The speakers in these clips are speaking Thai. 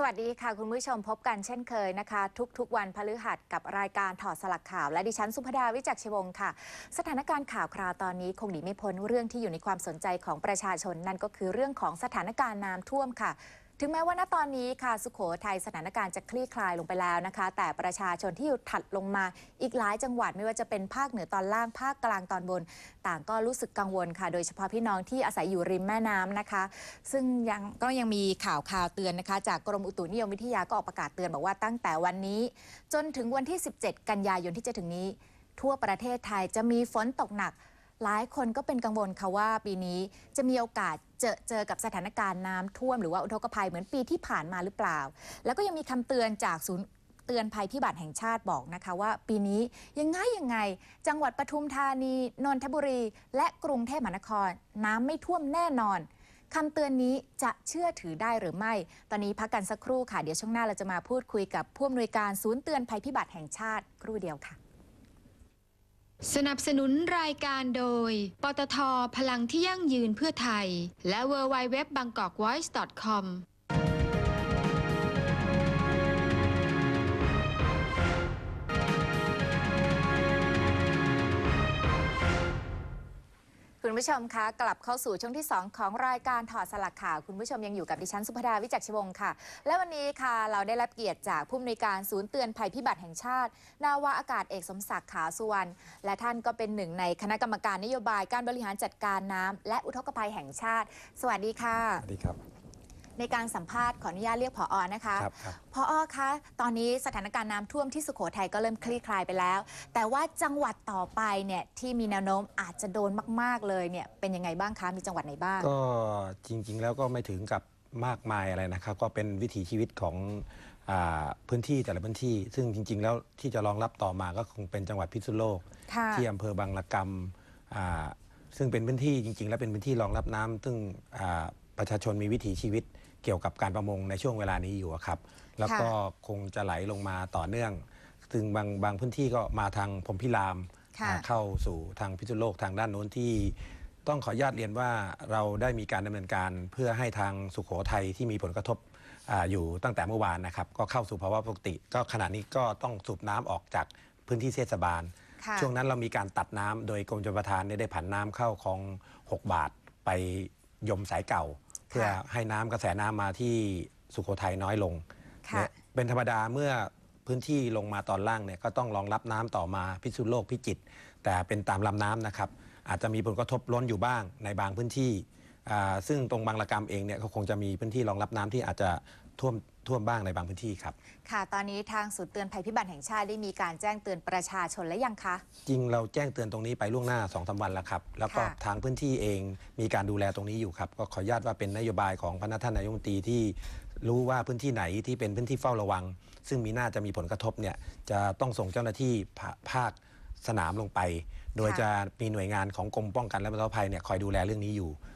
สวัสดีค่ะ คุณผู้ชมพบกันเช่นเคยนะคะ ทุกๆ วันพฤหัสกับรายการถอดสลักข่าว และดิฉันสุภดาวิจักรชวงศ์ค่ะ สถานการณ์ข่าวคราวตอนนี้คงหนีไม่พ้นเรื่องที่อยู่ในความสนใจของประชาชนนั่นก็คือเรื่องของสถานการณ์น้ำท่วมค่ะ ถึงแม้ว่าณตอนนี้ค่ะสุขโขทัยสถานการณ์จะคลี่คลายลงไปแล้วนะคะ แต่ประชาชนที่อยู่ถัดลงมาอีกหลายจังหวัดไม่ว่าจะเป็นภาคเหนือตอนล่างภาคกลางตอนบน ต่างก็รู้สึกกังวลค่ะ โดยเฉพาะพี่น้องที่อาศัยอยู่ริมแม่น้ำนะคะ ซึ่งยังก็ยังมีข่าวข่าวเตือนนะคะ จากกรมอุตุนิยมวิทยาก็ออกประกาศเตือนบอกว่าตั้งแต่วันนี้ จนถึงวันที่ 17 กันยายนที่จะถึงนี้ ทั่วประเทศไทยจะมีฝนตกหนัก หลายคนก็เป็นกังวลค่ะว่าปีนี้จะมีโอกาสเจอเจอกับสถานการณ์น้ำท่วมหรือว่าอุทกภัยเหมือนปีที่ผ่านมาหรือเปล่า แล้วก็ยังมีคำเตือนจากศูนย์เตือนภัยพิบัติแห่งชาติบอกนะคะว่า ปีนี้ยังไงยังไง จังหวัดปทุมธานีนนทบุรี และกรุงเทพมหานคร น้ำไม่ท่วมแน่นอนคำเตือนนี้จะเชื่อถือได้หรือไม่ ตอนนี้พักกันสักครู่ค่ะเดี๋ยวช่วงหน้าเราจะมาพูดคุยกับผู้อำนวยการศูนย์เตือนภัยพิบัติแห่งชาติครู่เดียวค่ะ สนับสนุนรายการโดย ปตท พลังที่ยั่งยืนเพื่อไทย และ w w w b a n g k o k v o i c e c o m คุณผู้ชมคะกลับเข้าสู่ช่วงที่ 2 ของรายการถอดสลักข่าว คุณผู้ชมยังอยู่กับดิฉันสุภดาวิจักชวงศ์ค่ะ และวันนี้ค่ะเราได้รับเกียรติจากผู้อำนวยการศูนย์เตือนภัยพิบัติแห่งชาติ นาวาอากาศเอกสมศักดิ์ขาวสุวรรณและท่านก็เป็นหนึ่งในคณะกรรมการนโยบายการบริหารจัดการน้ำและอุทกภัยแห่งชาติ สวัสดีค่ะ สวัสดีครับ ในการสัมภาษณ์ขออนุญาตเรียกผออนะคะครับครับพออคะตอนนี้สถานการณ์น้ำท่วมที่สุโขทัยก็เริ่มคลี่คลายไปแล้ว แต่ว่าจังหวัดต่อไปเนี่ยที่มีแนวโน้มอาจจะโดนมาก ๆเลยเนี่ยเป็นยังไงบ้างคะมีจังหวัดไหนบ้างก็จริง ๆ แล้วก็ไม่ถึงกับมากมายอะไรนะครับ ก็เป็นวิถีชีวิตของอาพื้นที่แต่ละพื้นที่ ซึ่งจริง ๆ แล้วที่จะรองรับต่อมาก็คงเป็นจังหวัดพิษณุโลก ค่ะ ที่อำเภอบางละกำอ่าซึ่งเป็นพื้นที่จริง ๆ แล้วเป็นพื้นที่รองรับน้ำซึ่งอ่าประชาชนมีวิถีชีวิต เกี่ยวกับการประมงในช่วงเวลานี้อยู่อะครับ แล้วก็คงจะไหลลงมาต่อเนื่องซึ่งบางบางพื้นที่ก็มาทางพรหมพิรามค่ะอ่าเข้าสู่ทางพิษณุโลกทางด้านโน้นที่ต้องขออนุญาตเรียนว่าเราได้มีการดำเนินการเพื่อให้ทางสุขโขทัยที่มีผลกระทบอาอยู่ตั้งแต่เมื่อวานนะครับ ก็เข้าสู่ภาวะปกติ ก็ขณะนี้ก็ต้องสูบน้ำออกจากพื้นที่เทศบาลค่ะช่วงนั้นเรามีการตัดน้ำโดยกรมชลประทานเนี่ยได้ผันน้ำเข้าคลอง 6 บาทไปยมสายเก่า เพื่อให้น้ำกระแสน้ำมาที่สุโขทัยน้อยลงค่ะเนี่ยเป็นธรรมดาเมื่อพื้นที่ลงมาตอนล่างเนี่ยก็ต้องรองรับน้ำต่อมาพิษณุโลกพิจิตรแต่เป็นตามลำน้ำนะครับ อาจจะมีผลกระทบล้นอยู่บ้างในบางพื้นที่อ่าซึ่งตรงบางระกำเองเนี่ยก็คงจะมีพื้นที่รองรับน้ำที่อาจจะท่วม ท่วมบ้างในบางพื้นที่ครับ ค่ะ ตอนนี้ทางศูนย์เตือนภัยพิบัติแห่งชาติได้มีการแจ้งเตือนประชาชนและยังคะ จริงเราแจ้งเตือนตรงนี้ไปล่วงหน้า2อสวันแล้วครับ แล้วก็ค่ะทางพื้นที่เองมีการดูแลตรงนี้อยู่ครับ ก็ขออนุญาตว่าเป็นนโยบายของพระท่านนายกรัฐมนตรีที่รู้ว่าพื้นที่ไหนที่เป็นพื้นที่เฝ้าระวัง ซึ่งมีน่าจะมีผลกระทบเนี่ยจะต้องส่งเจ้าหน้าที่ภาภาคสนามลงไป โดยค่ะจะมีหน่วยงานของกรมป้องกันและบรรเทาภัยเนี่ยคอยดูแลเรื่องนี้อยู่อ่า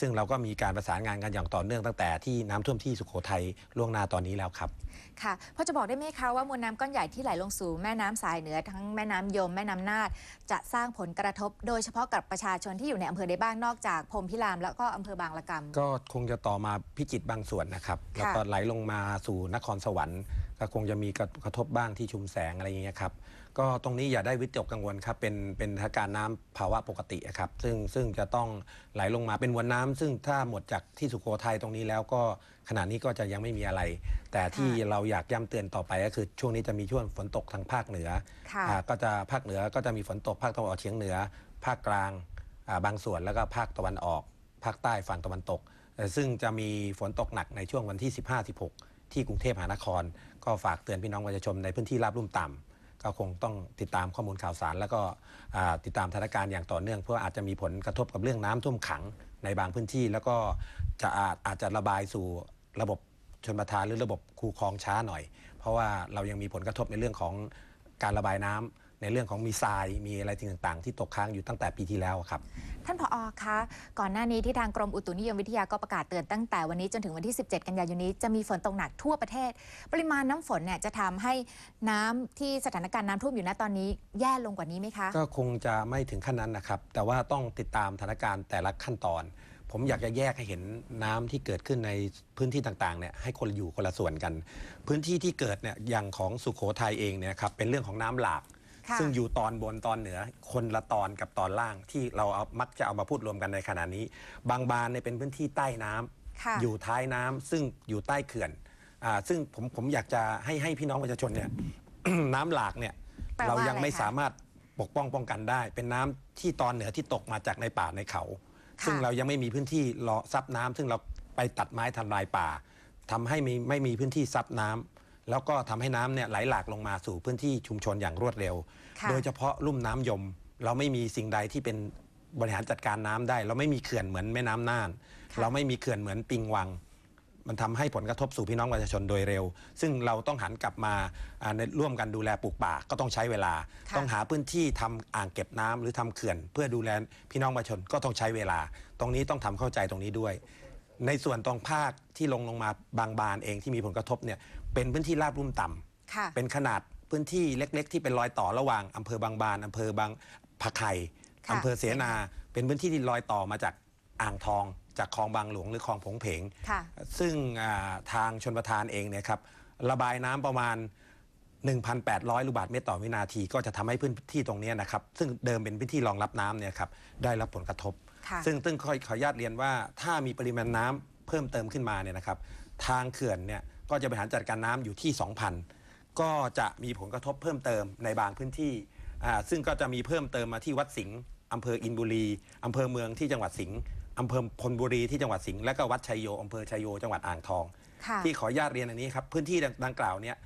ซึ่งเราก็มีการประสานงานกันอย่างต่อเนื่องตั้งแต่ที่น้ำท่วมที่สุโขทัยล่วงหน้าตอนนี้แล้วครับค่ะพอจะบอกได้ไหมคะว่ามวลน้ำก้อนใหญ่ที่ไหลลงสู่แม่น้ำสายเหนือทั้งแม่น้ำยมแม่น้ำนาดจะสร้างผลกระทบ โดยเฉพาะกับประชาชนที่อยู่ในอำเภอใดบ้างนอกจากพรหมพิรามแล้วก็อำเภอบางละกำก็คงจะต่อมาพิจิตรบางส่วนนะครับแล้วก็ไหลลงมาสู่นครสวรรค์ก็คงจะมีกระทบบ้างที่ชุมแสงอะไรอย่างเงี้ยครับ ก็ตรงนี้อย่าได้วิตกกังวลครับ เป็นเป็นสถานการณ์น้ำภาวะปกติอะครับ ซึ่งซึ่งจะต้องไหลลงมาเป็นมวลน้ำซึ่งถ้าหมดจากที่สุโขทัยตรงนี้แล้วก็ขณะนี้ก็จะยังไม่มีอะไร แต่ที่เราอยากย้ำเตือนต่อไปก็คือ ช่วงนี้จะมีช่วงฝนตกทางภาคเหนือค่ะ อ่าก็จะภาคเหนือก็จะมีฝนตกภาคตะวันออกเฉียงเหนือ ภาคกลางอ่าบางส่วนแล้วก็ภาคตะวันออก ภาคใต้ฝั่งตะวันตกเอ่อซึ่งจะมีฝนตกหนักในช่วงวันที่ 15-16 ที่กรุงเทพมหานคร ก็ฝากเตือนพี่น้องประชาชนในพื้นที่ราบลุ่มต่ำ ก็คงต้องติดตามข้อมูลข่าวสาร แล้วก็ติดตามสถานการณ์อย่างต่อเนื่องเพื่ออาจจะมีผลกระทบกับเรื่องน้ำท่วมขังในบางพื้นที่ แล้วก็จะอาจอาจจะระบายสู่ระบบชนประทานหรือระบบคูคลองช้าหน่อย เพราะว่าเรายังมีผลกระทบในเรื่องของการระบายน้ำ ในเรื่องของมีทรายมีอะไรต่างๆ ที่ตกค้างอยู่ตั้งแต่ปีที่แล้วครับ ท่านผอคะก่อนหน้านี้ที่ทางกรมอุตุนิยมวิทยาก็ประกาศเตือนตั้งแต่วันนี้จนถึงวันที่ 17 กันยายนนี้จะมีฝนตกหนักทั่วประเทศ ปริมาณน้ำฝนเนี่ยจะทำให้น้ำที่สถานการณ์น้ำท่วมอยู่ณตอนนี้แย่ลงกว่านี้ไหมคะ ก็คงจะไม่ถึงขั้นนั้นนะครับ แต่ว่าต้องติดตามสถานการณ์แต่ละขั้นตอนผมอยากจะแยกให้เห็นน้ำที่เกิดขึ้นในพื้นที่ต่างๆเนี่ยให้คนอยู่คนละส่วนกัน พื้นที่ที่เกิดเนี่ยอย่างของสุโขทัยเองเนี่ยครับเป็นเรื่องของน้ำหลากค่ะ ซึ่งอยู่ตอนบนตอนเหนือคนละตอนกับตอนล่างที่เราเอามักจะเอามาพูดรวมกันในขณะนี้ บางบานเนี่ยเป็นพื้นที่ใต้น้ำค่ะ อยู่ท้ายน้ำซึ่งอยู่ใต้เขื่อนอ่าซึ่งผมผมอยากจะให้ให้พี่น้องประชาชนเนี่ย น้ำหลากเนี่ยแปลว่าเรายังไม่อะไรคะสามารถปกป้องป้องกันได้ เป็นน้ำที่ตอนเหนือที่ตกมาจากในป่าในเขา ค่ะ ซึ่งเรายังไม่มีพื้นที่รอซับน้ำซึ่งเราไปตัดไม้ทำลายป่าทำให้มีไม่มีพื้นที่ซับน้ำ แล้วก็ทำให้น้ำเนี่ยไหลหลากลงมาสู่พื้นที่ชุมชนอย่างรวดเร็วค่ะโดยเฉพาะลุ่มน้ำยม เราไม่มีสิ่งใดที่เป็นบริหารจัดการน้ำได้ เราไม่มีเขื่อนเหมือนแม่น้ำน่านค่ะเราไม่มีเขื่อนเหมือนปิงวัง มันทำให้ผลกระทบสู่พี่น้องประชาชนโดยเร็ว ซึ่งเราต้องหันกลับมาอ่าในร่วมกันดูแลปลูกป่าก็ต้องใช้เวลาค่ะต้องหาพื้นที่ทำอ่างเก็บน้ำหรือทำเขื่อน เพื่อดูแลพี่น้องประชาชนก็ต้องใช้เวลา ตรงนี้ต้องทำเข้าใจตรงนี้ด้วย ในส่วนตรงภาคที่ลงลงมาบางบานเองที่มีผลกระทบเนี่ย เป็นพื้นที่ราบรุ่มต่ำค่ะ เป็นขนาดพื้นที่เล็ก ๆ ที่เป็นรอยต่อระหว่างอำเภอบางบานอำเภอบางผักไข่ค่ะ อำเภอเสนา เป็นพื้นที่ที่รอยต่อมาจากอ่างทอง จากคลองบางหลวงหรือคลองผงเพง ค่ะ ซึ่งอ่าทางชนประทานเองเนี่ยครับระบายน้ำประมาณ 1,800 ลูกบาศก์เมตรต่อวินาที ก็จะทำให้พื้นที่ตรงเนี้ยนะครับ ซึ่งเดิมเป็นพื้นที่รองรับน้ำเนี่ยครับได้รับผลกระทบ ค่ะ ซึ่งซึ่งขอขออนุญาตเรียนว่าถ้ามีปริมาณน้ำเพิ่มเติมขึ้นมาเนี่ยนะครับ ทางเขื่อนเนี่ย ก็จะบริหารจัดการน้ำอยู่ที่ 2,000 ก็จะมีผลกระทบเพิ่มเติมในบางพื้นที่อ่าซึ่งก็จะมีเพิ่มเติมมาที่วัดสิงห์อำเภออินบุรีอำเภอเมืองที่จังหวัดสิงห์อำเภอพลบุรีที่จังหวัดสิงห์และก็วัดชัยโยอำเภอชัยโยจังหวัดอ่างทองค่ะที่ขออนุญาตเรียนอันนี้ครับพื้นที่ดังกล่าวเนี่ย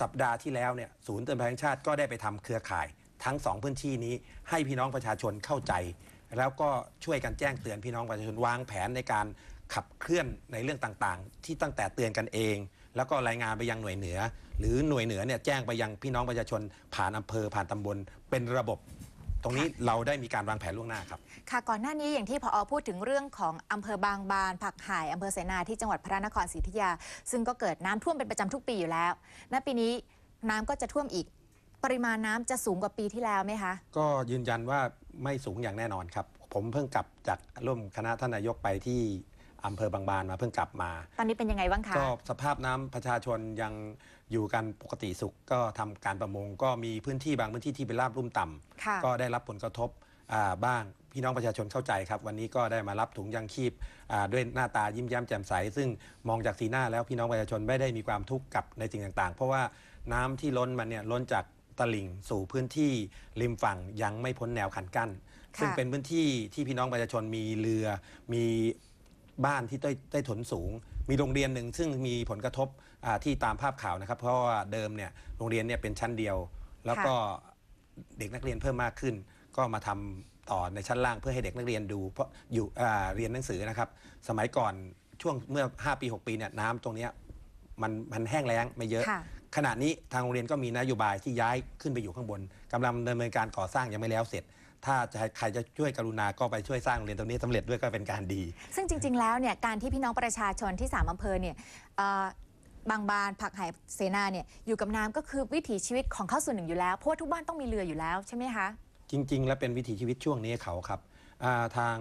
สัปดาห์ที่แล้วเนี่ยศูนย์เตือนภัยแห่งชาติก็ได้ไปทำเครือข่าย ทั้งสองพื้นที่นี้ให้พี่น้องประชาชนเข้าใจ แล้วก็ช่วยกันแจ้งเตือนพี่น้องประชาชนวางแผนในการ ขับเคลื่อนในเรื่องต่างๆ ที่ตั้งแต่เตือนกันเอง แล้วก็รายงานไปยังหน่วยเหนือ หรือหน่วยเหนือเนี่ยแจ้งไปยังพี่น้องประชาชน ผ่านอำเภอผ่านตำบล เป็นระบบ ตรงนี้เราได้มีการวางแผนล่วงหน้าครับ ค่ะก่อนหน้านี้อย่างที่พอพูดถึงเรื่องของอำเภอบางบานผักไห่อำเภอเสนาที่จังหวัดพระนครศรีอยุธยา ซึ่งก็เกิดน้ำท่วมเป็นประจำทุกปีอยู่แล้วณปีนี้น้ำก็จะท่วมอีก ปริมาณน้ำจะสูงกว่าปีที่แล้วไหมคะ ก็ยืนยันว่าไม่สูงอย่างแน่นอนครับ ผมเพิ่งกลับจากร่วมคณะท่านนายกไปที่ อำเภอบางบานมาเพิ่งกลับมา ตอนนี้เป็นยังไงบ้างคะ ก็สภาพน้ำประชาชนยังอยู่กันปกติสุข ก็ทำการประมงก็มีพื้นที่บางพื้นที่ที่เป็นราบรุ่มต่ำค่ะ ก็ได้รับผลกระทบอ่าบ้างพี่น้องประชาชนเข้าใจครับ วันนี้ก็ได้มารับถุงยังชีพอ่าด้วยหน้าตายิ้มแย้มแจ่มใส ซึ่งมองจากสีหน้าแล้วพี่น้องประชาชนไม่ได้มีความทุกข์กับในสิ่งต่างๆ เพราะว่าน้ำที่ล้นมันเนี่ยล้นจากตลิ่งสู่พื้นที่ริมฝั่งยังไม่พ้นแนวคันกั้นค่ะซึ่งเป็นพื้นที่ที่พี่น้องประชาชนมีเรือ มี บ้านที่ใต้ใต้ถุนสูง มีโรงเรียนหนึ่งซึ่งมีผลกระทบอ่าที่ตามภาพข่าวนะครับ เพราะว่าเดิมเนี่ยโรงเรียนเนี่ยเป็นชั้นเดียว แล้วก็เด็กนักเรียนเพิ่มมากขึ้น ก็มาทำต่อในชั้นล่างเพื่อให้เด็กนักเรียนดู เพราะอยู่อ่าเรียนหนังสือนะครับ สมัยก่อนช่วงเมื่อ 5 ปี 6 ปีเนี่ยน้ำตรงเนี้ยมันมันแห้งแล้งไม่เยอะ ค่ะ ขณะนี้ทางโรงเรียนก็มีนโยบายที่ย้ายขึ้นไปอยู่ข้างบนกำลังดำเนินการก่อสร้างยังไม่แล้วเสร็จ ถ้าจะให้ใครจะช่วยกรุณาก็ไปช่วยสร้างโรงเรียนตรงนี้สำเร็จด้วยก็เป็นการดี ซึ่งจริง ๆ แล้วเนี่ยการที่พี่น้องประชาชนที่สามอำเภอเนี่ยเอ่อบางบานผักไห่เสนาเนี่ยอยู่กับน้ำก็คือวิถีชีวิตของเขาส่วนหนึ่งอยู่แล้วเพราะว่าทุกบ้านต้องมีเรืออยู่แล้วใช่ไหมคะ จริง ๆ แล้วเป็นวิถีชีวิตช่วงนี้เขาครับอ่าทาง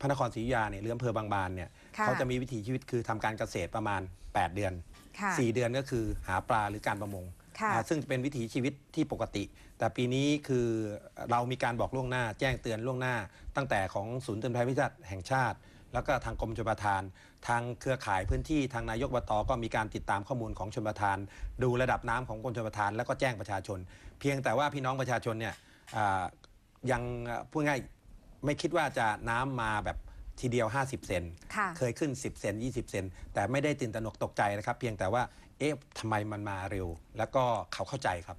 พระนครศรีอยุธยาเนี่ยเรืออำเภอบางบานเนี่ยค่ะ เขาจะมีวิถีชีวิตคือทำการเกษตรประมาณ 8 เดือน ค่ะ 4 เดือนก็คือหาปลาหรือการประมงค่ะอ่า ซึ่งเป็นวิถีชีวิตที่ปกติ แต่ปีนี้คือเรามีการบอกล่วงหน้า แจ้งเตือนล่วงหน้า ตั้งแต่ของศูนย์เตือนภัยพิบัติแห่งชาติ แล้วก็ทางกรมชลประทาน ทางเครือข่ายพื้นที่ทางนายกอบตก็มีการติดตามข้อมูลของชลประทาน ดูระดับน้ำของกรมชลประทาน แล้วก็แจ้งประชาชน เพียงแต่ว่าพี่น้องประชาชนเนี่ยอ่ายังอ่าพูดง่ายไม่คิดว่าจะน้ำมาแบบทีเดียว 50 เซนค่ะเคยขึ้น 10 เซน 20 เซน แต่ไม่ได้ตื่นตระหนกตกใจนะครับ เพียงแต่ว่า เอ๊ะทำไมมันมาเร็ว แล้วก็เขาเข้าใจครับ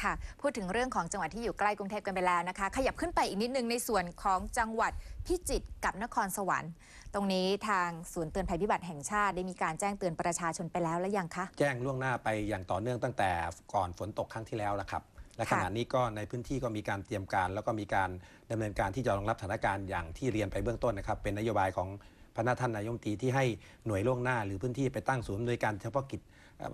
ค่ะ พูดถึงเรื่องของจังหวัดที่อยู่ใกล้กรุงเทพกันไปแล้วนะคะ ขยับขึ้นไปอีกนิดนึงในส่วนของจังหวัดพิจิตรกับนครสวรรค์ ตรงนี้ทางศูนย์เตือนภัยพิบัติแห่งชาติได้มีการแจ้งเตือนประชาชนไปแล้วแล้วยังคะ แจ้งล่วงหน้าไปอย่างต่อเนื่องตั้งแต่ก่อนฝนตกครั้งที่แล้วแล้วครับ และขณะนี้ก็ในพื้นที่ก็มีการเตรียมการ แล้วก็มีการดำเนินการที่จะรองรับสถานการณ์อย่างที่เรียนไปเบื้องต้นนะครับ เป็นนโยบายของพระนาท่านนายกรัฐมนตรีที่ให้หน่วยล่วงหน้า หรือพื้นที่ไปตั้งศูนย์อำนวยการเฉพาะกิจ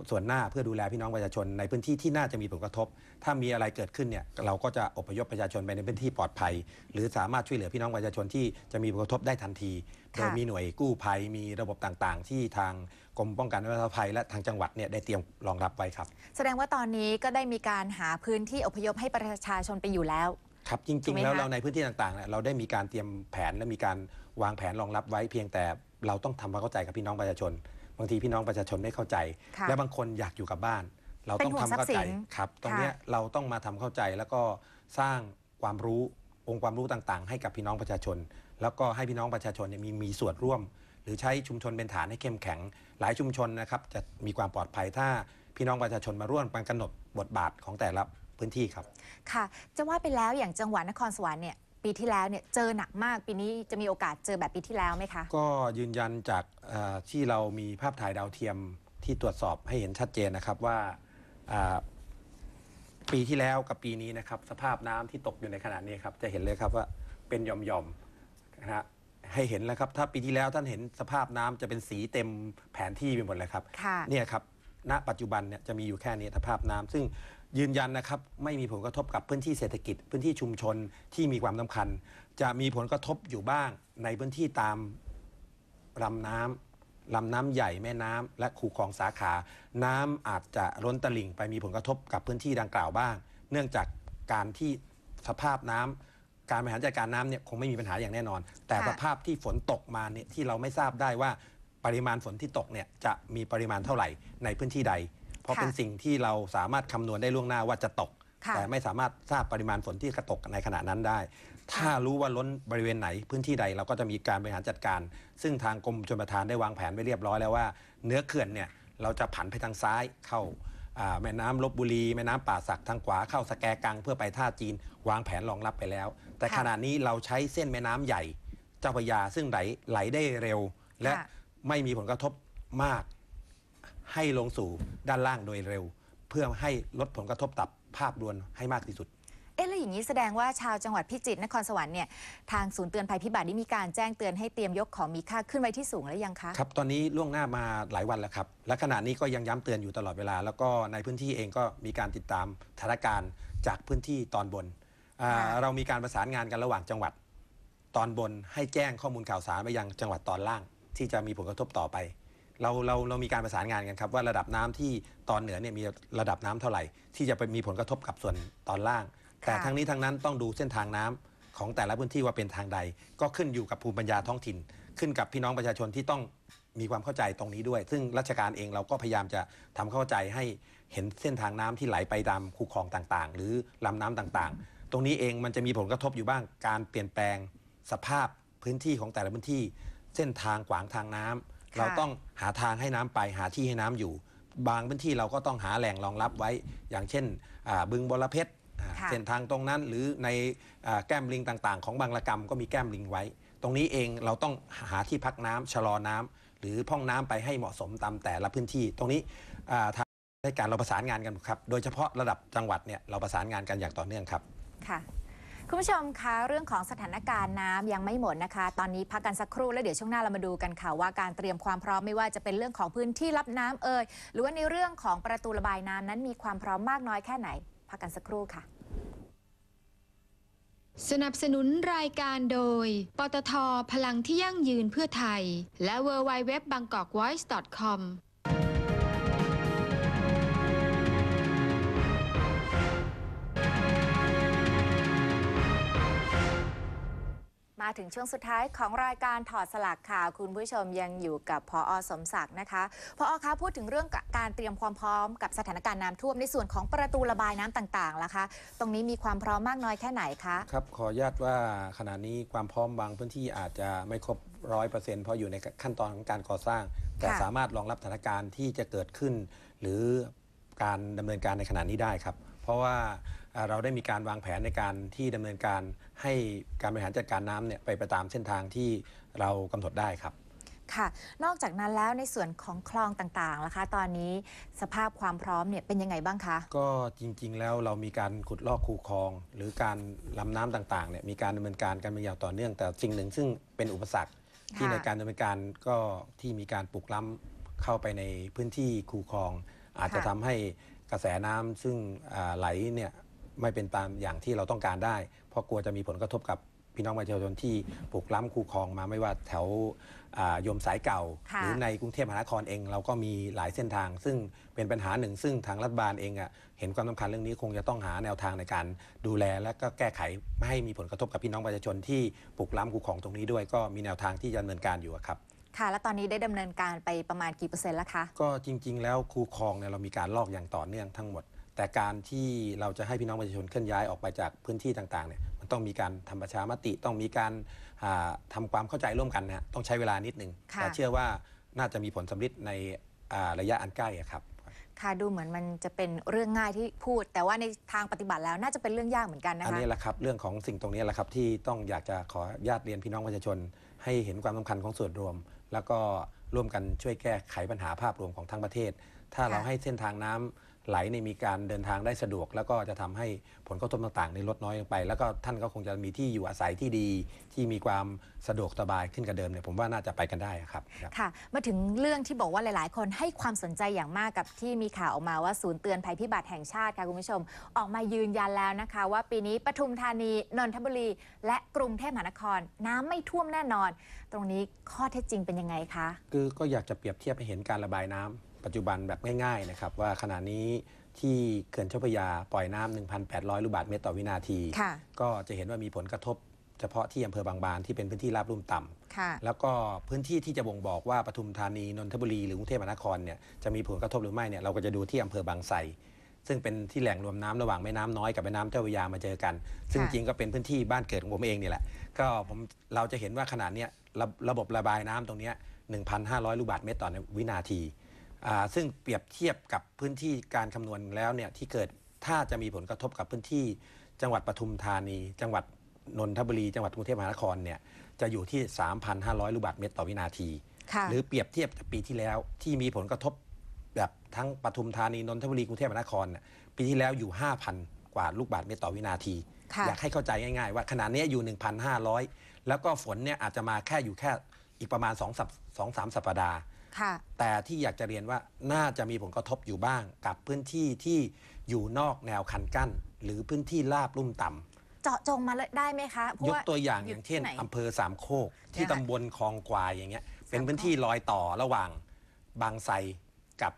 ส่วนหน้าเพื่อดูแลพี่น้องประชาชนในพื้นที่ที่น่าจะมีผลกระทบ ถ้ามีอะไรเกิดขึ้นเนี่ยเราก็จะอพยพประชาชนไปในพื้นที่ปลอดภัย หรือสามารถช่วยเหลือพี่น้องประชาชนที่จะมีผลกระทบได้ทันที โดยมีหน่วยกู้ภัยมีระบบต่างๆ ที่ทางกรมป้องกันและบรรเทาภัยและทางจังหวัดเนี่ยได้เตรียมรองรับไว้ครับ แสดงว่าตอนนี้ก็ได้มีการหาพื้นที่อพยพให้ประชาชนไปอยู่แล้วครับจถูริกงไหมๆแล้วคะเราในพื้นที่ต่างๆเนี่ยเราได้มีการเตรียมแผนและมีการวางแผนรองรับไว้เพียงแต่เราต้องทำความเข้าใจกับพี่น้องประชาชน บางทีพี่น้องประชาชนไม่เข้าใจค่ะและบางคนอยากอยู่กับบ้าน เราต้องเป็นห่วงทำเข้าใจทรัพย์สินครับ ตรงค่ะเนี้ยเราต้องมาทำเข้าใจแล้วก็สร้างความรู้องค์ความรู้ต่างๆ ให้กับพี่น้องประชาชน แล้วก็ให้พี่น้องประชาชนเนี่ยมีมีส่วนร่วม หรือใช้ชุมชนเป็นฐานให้เข้มแข็ง หลายชุมชนนะครับจะมีความปลอดภัยถ้าพี่น้องประชาชนมาร่วมกันกำหนดบทบาทของแต่ละพื้นที่ครับ ค่ะ จะว่าไปแล้วอย่างจังหวัดนครสวรรค์เนี่ย ปีที่แล้วเนี่ยเจอหนักมากปีนี้จะมีโอกาสเจอแบบปีที่แล้วไหมคะ ก็ยืนยันจากเอ่อที่เรามีภาพถ่ายดาวเทียมที่ตรวจสอบให้เห็นชัดเจนนะครับว่าอ่าปีที่แล้วกับปีนี้นะครับ สภาพน้ำที่ตกอยู่ในขณะนี้ครับ จะเห็นเลยครับว่าเป็นหย่อมๆนะฮะให้เห็นแล้วครับ ถ้าปีที่แล้วท่านเห็นสภาพน้ำจะเป็นสีเต็มแผนที่ไปหมดเลยครับ ค่ะ เนี่ยครับ ณปัจจุบันเนี่ยจะมีอยู่แค่นี้สภาพน้ำซึ่งยืนยันนะครับไม่มีผลกระทบกับพื้นที่เศรษฐกิจ พื้นที่ชุมชนที่มีความสำคัญ จะมีผลกระทบอยู่บ้างในพื้นที่ตามลำน้ำลำน้ำใหญ่แม่น้ำและคูคลองสาขา น้ำอาจจะล้นตลิ่งไปมีผลกระทบกับพื้นที่ดังกล่าวบ้าง เนื่องจากการที่สภาพน้ำการบริหารจัดการน้ำเนี่ยคงไม่มีปัญหาอย่างแน่นอน แต่ค่ะสภาพที่ฝนตกมาเนี่ยที่เราไม่ทราบได้ว่า ปริมาณฝนที่ตกเนี่ยจะมีปริมาณเท่าไหร่ในพื้นที่ใด เพราะค่ะเป็นสิ่งที่เราสามารถคำนวณได้ล่วงหน้าว่าจะตกค่ะแต่ไม่สามารถทราบปริมาณฝนที่กระตกในขณะนั้นได้ ถ้ารู้ว่าล้นบริเวณไหนพื้นที่ใดเราก็จะมีการบริหารจัดการ ซึ่งทางกรมชลประทานได้วางแผนไว้เรียบร้อยแล้วว่า เนื้อเขื่อนเนี่ยเราจะผันไปทางซ้ายเข้าอ่าแม่น้ำลบบุรี แม่น้ำป่าสักทางขวาเข้าสแกกังเพื่อไปท่าจีน วางแผนรองรับไปแล้ว แต่ค่ะขณะนี้เราใช้เส้นแม่น้ำใหญ่ เจ้าพระยาซึ่งไหลไหลได้เร็ว และค่ะ ไม่มีผลกระทบมาก ให้ลงสู่ด้านล่างโดยเร็ว เพื่อให้ลดผลกระทบต่อภาพรวมให้มากที่สุดเอ๊ะแล้วอย่างนี้แสดงว่าชาวจังหวัดพิจิตรนครสวรรค์เนี่ยทางศูนย์เตือนภัยพิบัติได้มีการแจ้งเตือนให้เตรียมยกของมีค่าขึ้นไว้ที่สูงแล้วยังคะครับตอนนี้ล่วงหน้ามาหลายวันแล้วครับและขณะนี้ก็ยังย้ำเตือนอยู่ตลอดเวลา แล้วก็ในพื้นที่เองก็มีการติดตามสถานการณ์จากพื้นที่ตอนบนอ่าค่ะเรามีการประสานงานกันระหว่างจังหวัดตอนบนให้แจ้งข้อมูลข่าวสารไปยังจังหวัดตอนล่าง ที่จะมีผลกระทบต่อไป เราเราเรามีการประสานงานกันครับว่าระดับน้ำที่ตอนเหนือเนี่ยมีระดับน้ำเท่าไหร่ ที่จะไปมีผลกระทบกับส่วนตอนล่าง แต่ค่ะทั้งนี้ทั้งนั้นต้องดูเส้นทางน้ำของแต่ละพื้นที่ว่าเป็นทางใด ก็ขึ้นอยู่กับภูมิปัญญาท้องถิ่น ขึ้นกับพี่น้องประชาชนที่ต้องมีความเข้าใจตรงนี้ด้วย ซึ่งราชการเองเราก็พยายามจะทำเข้าใจให้เห็นเส้นทางน้ำที่ไหลไปตามคูคลองต่างๆ หรือลำน้ำต่างๆ ตรงนี้เองมันจะมีผลกระทบอยู่บ้างการเปลี่ยนแปลงสภาพพื้นที่ของแต่ละพื้นที่ เส้นทางขวางทางน้ำค่ะเราต้องหาทางให้น้ำไปหาที่ให้น้ำอยู่ บางพื้นที่เราก็ต้องหาแหล่งรองรับไว้ อย่างเช่นอ่าบึงบรเพชรอ่าค่ะเส้นทางตรงนั้นหรือในอ่าแก้มลิงต่างๆ ของบางระกรรมก็มีแก้มลิงไว้ ตรงนี้เองเราต้องหาที่พักน้ำชะลอน้ำหรือพ่องน้ำไปให้เหมาะสมตามแต่ละพื้นที่ ตรงนี้อ่าทางราชการเราประสานงานกันครับ โดยเฉพาะระดับจังหวัดเนี่ยเราประสานงานกันอย่างต่อเนื่องครับค่ะ คุณผู้ชมคะเรื่องของสถานการณ์น้ำยังไม่หมดนะคะ ตอนนี้พักกันสักครู่แล้วเดี๋ยวช่วงหน้าเรามาดูกันค่ะว่าการเตรียมความพร้อมไม่ว่าจะเป็นเรื่องของพื้นที่รับน้ำเอ่ยหรือว่าในเรื่องของประตูระบายน้ำนั้นมีความพร้อมมากน้อยแค่ไหน พักกันสักครู่ค่ะ สนับสนุนรายการโดย ปตทพลังที่ยั่งยืนเพื่อไทย และ w w w b a n g k o k v o i c e c o m มาถึงช่วงสุดท้ายของรายการถอดสลักข่าวคุณผู้ชมยังอยู่กับพออสมศักดิ์นะคะพออคะพูดถึงเรื่องการเตรียมความพร้อมกับสถานการณ์น้ำท่วมในส่วนของประตูระบายน้ำต่างๆล่ะคะ ตรงนี้มีความพร้อมมากน้อยแค่ไหนคะครับขออนุญาตว่าขณะนี้ความพร้อมบางพื้นที่อาจจะไม่ครบร้อยเปอร์เซ็นต์เพราะอยู่ในขั้นตอนของการก่อสร้าง แต่ค่ะสามารถรองรับสถานการณ์ที่จะเกิดขึ้น หรือการดำเนินการในขณะนี้ได้ครับ เพราะว่าเอ่อเราได้มีการวางแผนในการที่ดำเนินการ ให้การบริหารจัดการน้ำเนี่ยไปไปตามเส้นทางที่เรากำหนดได้ครับ ค่ะ นอกจากนั้นแล้วในส่วนของคลองต่างๆล่ะคะ ตอนนี้สภาพความพร้อมเนี่ยเป็นยังไงบ้างคะ ก็จริงๆ แล้วเรามีการขุดลอกคูคลอง หรือการลำน้ำต่างๆเนี่ยมีการดำเนินการกันมาอย่างต่อเนื่อง แต่สิ่งหนึ่งซึ่งเป็นอุปสรรคที่ค่ะ ในการดำเนินการก็ที่มีการปลูกล้ำเข้าไปในพื้นที่คูคลอง อาจจะค่ะทำให้กระแสน้ำซึ่งอ่าไหลเนี่ย ไม่เป็นตามอย่างที่เราต้องการได้ เพราะกลัวจะมีผลกระทบกับพี่น้องประชาชนที่ปลูกล้ำคูคลองมาไม่ว่าแถวอ่ายมสายเก่า ค่ะ หรือในกรุงเทพมหานครเอง เราก็มีหลายเส้นทาง ซึ่งเป็นปัญหาหนึ่ง ซึ่งทางรัฐบาลเองอะเห็นความสำคัญเรื่องนี้คงจะต้องหาแนวทางในการดูแลและก็แก้ไขไม่ให้มีผลกระทบกับพี่น้องประชาชนที่ปลูกล้ำคูคลองตรงนี้ด้วย ก็มีแนวทางที่จะดำเนินการอยู่อะครับ ค่ะ แล้วตอนนี้ได้ดำเนินการไปประมาณกี่เปอร์เซ็นต์แล้วคะ ก็จริงๆ แล้วคูคลองเนี่ยเรามีการลอกอย่างต่อเนื่องทั้งหมด แต่การที่เราจะให้พี่น้องประชาชนเคลื่อนย้ายออกไปจากพื้นที่ต่างๆเนี่ยมันต้องมีการทำประชามติต้องมีการอ่าทำความเข้าใจร่วมกันนะต้องใช้เวลานิดนึงค่ะ แต่เชื่อว่าน่าจะมีผลสำลิดในอ่าระยะอันใกล้อะครับ ค่ะดูเหมือนมันจะเป็นเรื่องง่ายที่พูด แต่ว่าในทางปฏิบัติแล้วน่าจะเป็นเรื่องยากเหมือนกันนะอันคะ นี้แหละครับเรื่องของสิ่งตรงนี้แหละครับที่ต้องอยากจะขอญาตเรียนพี่น้องประชาชน ให้เห็นความสำคัญของส่วนรวม แล้วก็ร่วมกันช่วยแก้ไขปัญหาภาพรวมของทั้งประเทศ ถ้าเราค่ะให้เส้นทางน้ำ ไหลในยมีการเดินทางได้สะดวก แล้วก็จะทำให้ผลกระทบต่างๆในลดน้อยลงไป แล้วก็ท่านก็คงจะมีที่อยู่อาศัยที่ดี ที่มีความสะดวกสบายขึ้นกับเดิมเนี่ยผมว่าน่าจะไปกันได้ครับครับค่ะ มาถึงเรื่องที่บอกว่าหลาย ๆ คนให้ความสนใจอย่างมากกับที่มีข่าวออกมาว่าศูนย์เตือนภัยพิบัติแห่งชาติค่ะคุณผู้ชม ออกมายืนยันแล้วนะคะ ว่าปีนี้ปทุมธานีนนทบุรี และกรุงเทพมหานคร น้ำไม่ท่วมแน่นอน ตรงนี้ข้อเท็จจริงเป็นยังไงคะคือก็อยากจะเปรียบเทียบให้เห็นการระบายน้ำ ปัจจุบันแบบง่ายๆนะครับว่าขณะนี้ที่เขื่อนเจ้าพระยาปล่อยน้ำ1,800 ลูกบาศก์เมตรต่อวินาที ค่ะ ก็จะเห็นว่ามีผลกระทบเฉพาะที่อำเภอบางบานที่เป็นพื้นที่ราบลุ่มต่ำ ค่ะ แล้วก็พื้นที่ที่จะบ่งบอกว่าปทุมธานี นนทบุรี หรือกรุงเทพมหานครเนี่ยจะมีผลกระทบหรือไม่เนี่ยเราก็จะดูที่อำเภอบางไทรซึ่งเป็นที่แหล่งรวมน้ำระหว่างแม่น้ำน้อยกับแม่น้ำเจ้าพระยามาเจอกัน ซึ่งค่ะจริงก็เป็นพื้นที่บ้านเกิดของผมเองนี่แหละ ก็ผมเราจะเห็นว่าขนาดเนี้ยระระบบระบายน้ำตรงเนี้ย1,500 ลูกบาศก์เมตรต่อวินาทีอ่า ซึ่งเปรียบเทียบกับพื้นที่การคำนวณแล้วเนี่ยที่เกิดถ้าจะมีผลกระทบกับพื้นที่ จังหวัดปทุมธานี จังหวัดนนทบุรี จังหวัดกรุงเทพมหานครเนี่ยจะอยู่ที่ 3,500 ลูกบาศก์เมตรต่อวินาทีค่ะหรือเปรียบเทียบกับปีที่แล้วที่มีผลกระทบแบบทั้งปทุมธานีนนทบุรีกรุงเทพมหานครน่ะปีที่แล้วอยู่ 5,000 กว่าลูกบาศก์เมตรต่อวินาทีค่ะอยากให้เข้าใจง่ายๆ ว่าขนาดนี้อยู่ 1,500 แล้วก็ฝนเนี่ยอาจจะมาแค่อยู่แค่อีกประมาณ2สัปสองสามสัปดาห์ ค่ะ แต่ที่อยากจะเรียนว่าน่าจะมีผลกระทบอยู่บ้าง กับพื้นที่ที่อยู่นอกแนวคันกั้น หรือพื้นที่ราบลุ่มต่ำเจาะจงมาเลยได้ไหมคะเพราะยกว่าตัวอย่างออยู่ย่างเช่นที่ไหนอำเภอสามโคก ที่เนี่ยตำบลคลองควายอย่างเงี้ยเป็นสามโคกพื้นที่รอยต่อระหว่างบางไทรกับ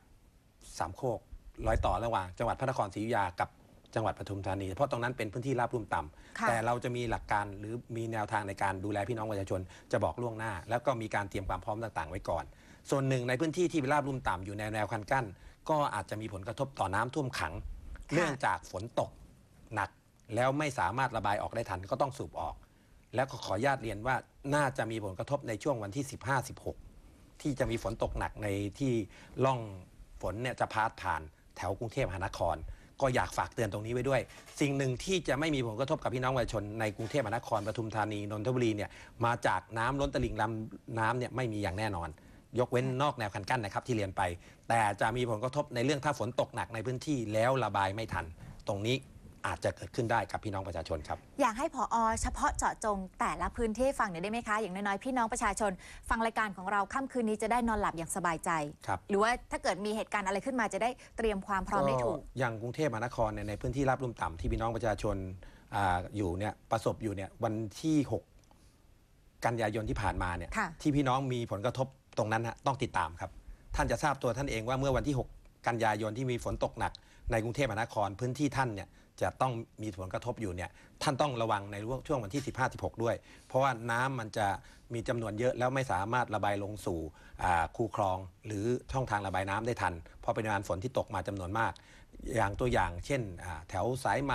สามโคกรอยต่อระหว่าง จังหวัดพระนครศรีอยุธยากับ จังหวัดปทุมธานี เพราะตรงนั้นเป็นพื้นที่ราบลุ่มต่ำค่ะ แต่เราจะมีหลักการหรือมีแนวทางในการดูแลพี่น้องประชาชน จะบอกล่วงหน้า แล้วก็มีการเตรียมความพร้อมต่างๆ ไว้ก่อน ส่วนหนึ่งในพื้นที่ที่เป็นราบลุ่มต่ำอยู่ในแนวคันกั้น ก็อาจจะมีผลกระทบต่อน้ำท่วมขัง ค่ะ เนื่องจากฝนตกหนักแล้วไม่สามารถระบายออกได้ทันก็ต้องสูบออก แล้วก็ขออนุญาตเรียนว่าน่าจะมีผลกระทบในช่วงวันที่ 15-16 ที่จะมีฝนตกหนักในที่ล่องฝนเนี่ยจะพาดผ่านแถวกรุงเทพมหานคร ก็อยากฝากเตือนตรงนี้ไว้ด้วย สิ่งหนึ่งที่จะไม่มีผลกระทบกับพี่น้องประชาชนในกรุงเทพมหานครปทุมธานีนนทบุรีเนี่ยมาจากน้ำล้นตลิ่งลำน้ำเนี่ยไม่มีอย่างแน่นอน ยกเว้นนอกแนวคันกั้นนะครับที่เรียนไป แต่จะมีผลกระทบในเรื่องถ้าฝนตกหนักในพื้นที่แล้วระบายไม่ทัน ตรงนี้ อาจจะเกิดขึ้นได้กับพี่น้องประชาชนครับ อยากให้ผอเฉพาะเจาะจงแต่ละพื้นที่ให้ฟังหน่อยได้ไหมคะ อย่างน้อยๆ พี่น้องประชาชน ฟังรายการของเราค่ำคืนนี้จะได้นอนหลับอย่างสบายใจ ครับ หรือว่าถ้าเกิดมีเหตุการณ์อะไรขึ้นมาจะได้เตรียมความพร้อมได้ถูก อย่างกรุงเทพมหานครเนี่ยในพื้นที่ราบลุ่มต่ำที่พี่น้องประชาชนอาอยู่เนี่ยประสบอยู่เนี่ยวันที่ 6 กันยายนที่ผ่านมาเนี่ยค่ะ ที่พี่น้องมีผลกระทบตรงนั้นฮะต้องติดตามครับ ท่านจะทราบตัวท่านเองว่าเมื่อวันที่ 6 กันยายนที่มีฝนตกหนัก ในกรุงเทพมหานครพื้นที่ท่านเนี่ย จะต้องมีผลกระทบอยู่เนี่ยท่านต้องระวังในช่วงวันที่ 15-16 ด้วย เพราะว่าน้ำมันจะมีจำนวนเยอะแล้วไม่สามารถระบายลงสู่อ่าคูคลอง หรือช่องทางระบายน้ำได้ทัน เพราะปริมาณฝนที่ตกมาจำนวนมาก อย่างตัวอย่าง เช่นอ่าแถวสายไหม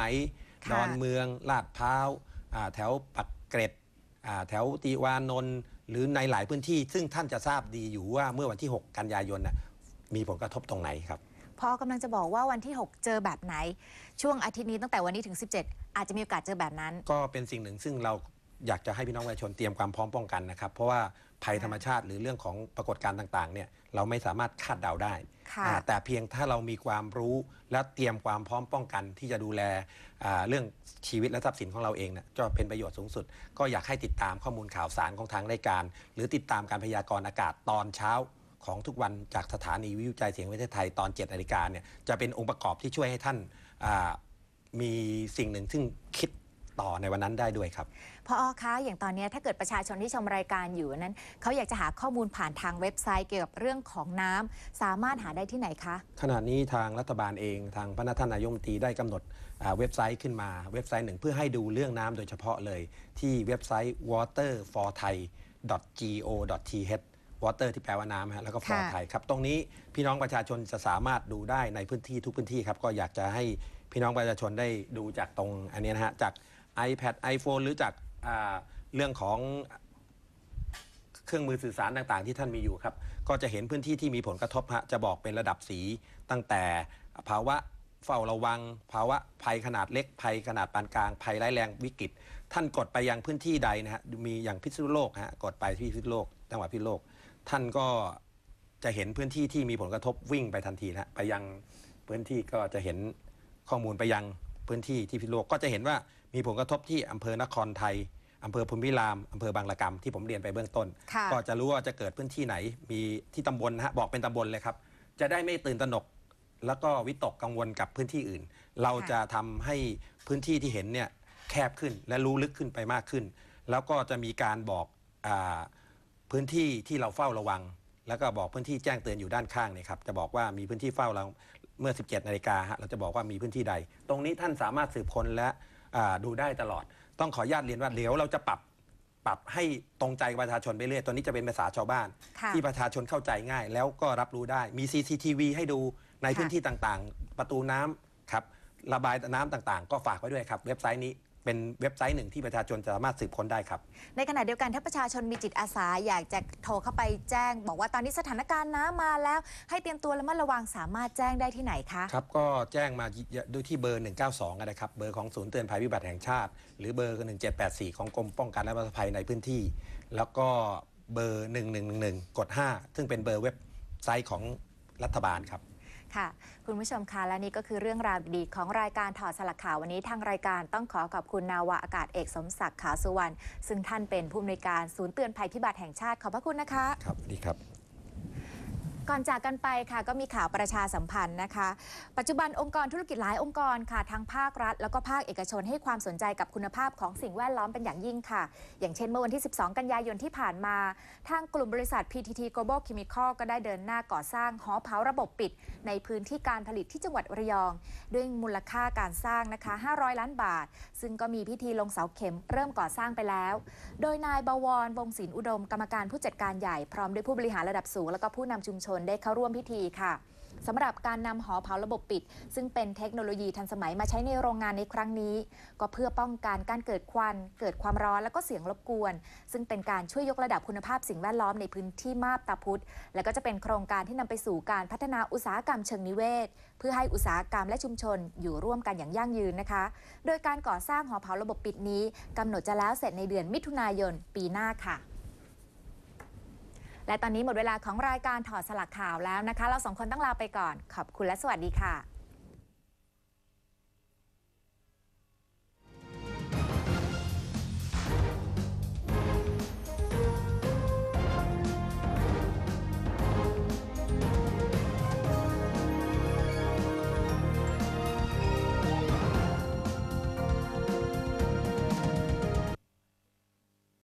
ค่ะดอนเมืองลาดพร้าวอ่าแถวปักเกร็ดอ่าแถวตีวานนท์หรือในหลายพื้นที่ ซึ่งท่านจะทราบดีอยู่ว่าเมื่อวันที่ 6 กันยายนน่ะมีผลกระทบตรงไหนครับ พอกำลังจะบอกว่าวันที่ 6 เจอแบบไหน ช่วงอาทิตย์นี้ตั้งแต่วันนี้ถึง 17 อาจจะมีโอกาสเจอแบบนั้น ก็เป็นสิ่งหนึ่งซึ่งเราอยากจะให้พี่น้องประชาชนเตรียมความพร้อมป้องกันนะครับ เพราะว่าภัยธรรมชาติหรือเรื่องของปรากฏการณ์ต่างๆเนี่ยเราไม่สามารถคาดเดาได้ค่ะอ่าแต่เพียงถ้าเรามีความรู้และเตรียมความพร้อมป้องกันที่จะดูแลอ่าเรื่องชีวิตและทรัพย์สินของเราเองเนี่ยจะเป็นประโยชน์สูงสุด ก็อยากให้ติดตามข้อมูลข่าวสารของทางรายการ หรือติดตามการพยากรณ์อากาศตอนเช้า ของทุกวันจากสถานีวิทยุใจเสียงประเทศไทยตอน7นาฬิกาเนี่ยจะเป็นองค์ประกอบที่ช่วยให้ท่านอ่ามีสิ่งหนึ่งซึ่งคิดต่อในวันนั้นได้ด้วยครับพอคะอย่างตอนเนี้ยถ้าเกิดประชาชนที่ชมรายการอยู่นั้นเขาอยากจะหาข้อมูลผ่านทางเว็บไซต์เกี่ยวกับเรื่องของน้ำสามารถหาได้ที่ไหนคะขณะนี้ทางรัฐบาลเองทางพระท่านนายกรัฐมนตรีได้กำหนดอ่าเว็บไซต์ขึ้นมาเว็บไซต์หนึ่งเพื่อให้ดูเรื่องน้ำโดยเฉพาะเลย ที่เว็บไซต์ waterforthai.go.th water ที่แปลว่าน้ำฮะแล้วก็ for ค่ะ ไทยครับ ตรงนี้พี่น้องประชาชนจะสามารถดูได้ในพื้นที่ทุกพื้นที่ครับ ก็อยากจะให้พี่น้องประชาชนได้ดูจากตรงอันเนี้ยนะฮะ จาก iPad iPhone หรือจากอ่าเรื่องของ เครื่องมือสื่อสารต่าง ๆ ที่ท่านมีอยู่ครับ ก็จะเห็นพื้นที่ที่มีผลกระทบฮะจะบอกเป็นระดับสีตั้งแต่ภาวะเฝ้าระวัง ภาวะภัยขนาดเล็ก ภัยขนาดปานกลาง ภัยร้ายแรงวิกฤต ท่านกดไปยังพื้นที่ใดนะฮะมีอย่างพิษณุโลกฮะกดไปที่พิษณุโลกจังหวัดพิษณุโลก ท่านก็จะเห็นพื้นที่ที่มีผลกระทบวิ่งไปทันทีนะฮะไปยังพื้นที่ก็จะเห็นข้อมูลไปยังพื้นที่ที่พิษณุโลกก็จะเห็นว่ามีผลกระทบที่อำเภอนครไทยอำเภอพุนพิรามอำเภอบางละกำที่ผมเรียนไปเบื้องต้น ค่ะ ก็จะรู้ว่าจะเกิดพื้นที่ไหน มีที่ตำบลนะฮะบอกเป็นตำบลเลยครับ จะได้ไม่ตื่นตระหนก แล้วก็วิตกกังวลกับพื้นที่อื่น เราจะทำให้พื้นที่ที่เห็นเนี่ยแคบขึ้นและรู้ลึกขึ้นไปมากขึ้น แล้วก็จะมีการบอกอา พื้นที่ที่เราเฝ้าระวัง แล้วก็บอกพื้นที่แจ้งเตือนอยู่ด้านข้างเนี่ยครับจะบอกว่ามีพื้นที่เฝ้าเราเมื่อ 17นาฬิกาฮะเราจะบอกว่ามีพื้นที่ใด ตรงนี้ท่านสามารถสืบค้นและอ่าดูได้ตลอด ต้องขออนุญาตเรียนว่าเดี๋ยวเราจะปรับปรับให้ตรงใจประชาชนไปเรื่อยตัวนี้จะเป็นภาษาชาวบ้านค่ะที่ประชาชนเข้าใจง่าย แล้วก็รับรู้ได้มี CCTV ให้ดูในค่ะพื้นที่ต่างๆ ประตูน้ำครับระบายน้ำต่างๆ ก็ฝากไว้ด้วยครับ เว็บไซต์นี้ เป็นเว็บไซต์หนึ่งที่ประชาชนจะสามารถสืบค้นได้ครับ ในขณะเดียวกันถ้าประชาชนมีจิตอาสาอยากจะโทรเข้าไปแจ้ง บอกว่าตอนนี้สถานการณ์น้ำมาแล้ว ให้เตรียมตัวและมัดระวังสามารถแจ้งได้ที่ไหนคะครับ ก็แจ้งมาด้วยที่เบอร์ 192กันนะครับเบอร์ของศูนย์เตือนภัยพิบัติแห่งชาติ หรือเบอร์ 1784 ของกรมป้องกันและบรรเทาภัยในพื้นที่ แล้วก็เบอร์ 1111กด5ซึ่งเป็นเบอร์เว็บไซต์ของรัฐบาลครับ ค่ะ คุณผู้ชมคะและนี่ก็คือเรื่องราวดีๆของรายการถอดสลักข่าววันนี้ทางรายการต้องขอขอบคุณนาวาอากาศเอกสมศักดิ์ขาวสุวรรณซึ่งท่านเป็นผู้อำนวยการศูนย์เตือนภัยพิบัติแห่งชาติขอบพระคุณนะคะ ครับดีครับ ก่อนจากกันไปค่ะก็มีข่าวประชาสัมพันธ์นะคะ ปัจจุบันองค์กรธุรกิจหลายองค์กรค่ะทั้งภาครัฐ แล้วก็ภาคเอกชนให้ความสนใจกับคุณภาพของสิ่งแวดล้อมเป็นอย่างยิ่งค่ะ อย่างเช่นเมื่อวันที่ 12 กันยายนที่ผ่านมา ทางกลุ่มบริษัท PTT Global Chemical ก็ได้เดินหน้าก่อสร้างหอเผาระบบปิด ในพื้นที่การผลิตที่จังหวัดระยอง ด้วยมูลค่าการสร้างนะคะ 500 ล้านบาท ซึ่งก็มีพิธีลงเสาเข็มเริ่มก่อสร้างไปแล้ว โดยนายบวรวงศิลอุดม กรรมการผู้จัดการใหญ่พร้อมด้วยผู้บริหารระดับสูงแล้วก็ผู้นำชุมชนได้เข้าร่วมพิธีค่ะสำหรับการนำหอเผาระบบปิด ซึ่งเป็นเทคโนโลยีทันสมัยมาใช้ในโรงงานในครั้งนี้ ก็เพื่อป้องกันการเกิดควัน เกิดความร้อนแล้วก็เสียงรบกวน ซึ่งเป็นการช่วยยกระดับคุณภาพสิ่งแวดล้อมในพื้นที่มาบตาพุธและก็จะเป็นโครงการที่นำไปสู่การพัฒนาอุตสาหกรรมเชิงนิเวศ เพื่อให้อุตสาหกรรมและชุมชน อยู่ร่วมกันอย่างยั่งยืนนะคะ โดยการก่อสร้างหอเผาระบบปิดนี้กำหนดจะแล้วเสร็จในเดือนมิถุนายนปีหน้าค่ะ และตอนนี้หมดเวลาของรายการถอดสลักข่าวแล้วนะคะ เราสองคนต้องลาไปก่อน ขอบคุณและสวัสดีค่ะ